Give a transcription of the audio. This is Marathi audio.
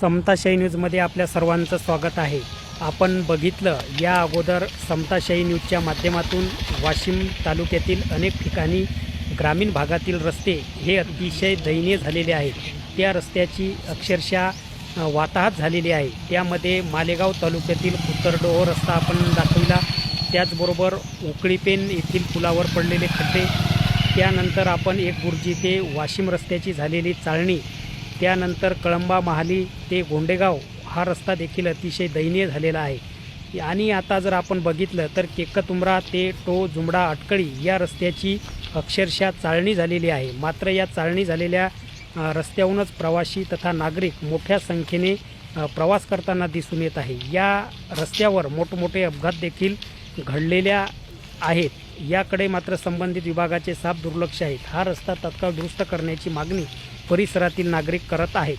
समताशाही न्यूजमध्ये आपल्या सर्वांचं स्वागत आहे. आपण बघितलं या अगोदर समताशाही न्यूजच्या माध्यमातून वाशिम तालुक्यातील अनेक ठिकाणी ग्रामीण भागातील रस्ते हे अतिशय दयनीय झालेले आहेत. त्या रस्त्याची अक्षरशः वाताहत झालेली आहे. त्यामध्ये मालेगाव तालुक्यातील उत्तरडोह रस्ता आपण दाखविला. त्याचबरोबर उकळीपेन येथील पुलावर पडलेले खड्डे. त्यानंतर आपण एक गुरुजी ते वाशिम रस्त्याची झालेली चाळणी. त्यानंतर कळंबा महाली ते गोंडेगाव हा रस्ता देखील अतिशय दयनीय झालेला आहे. आणि आता जर आपण बघितलं तर केकतुमरा ते टो जुमडा अटकळी या रस्त्याची अक्षरशः चाळणी झालेली आहे. मात्र या चाळणी झालेल्या रस्त्याहूनच प्रवासी तथा नागरिक मोठ्या संख्येने प्रवास करताना दिसून येत आहे. या रस्त्यावर मोठमोठे अपघात देखील घडलेल्या आहेत. याकडे मात्र संबंधित विभागाचे साफ दुर्लक्ष आहेत. हा रस्ता तत्काळ दुरुस्त करण्याची मागणी परिसरातील नागरिक करत आहेत.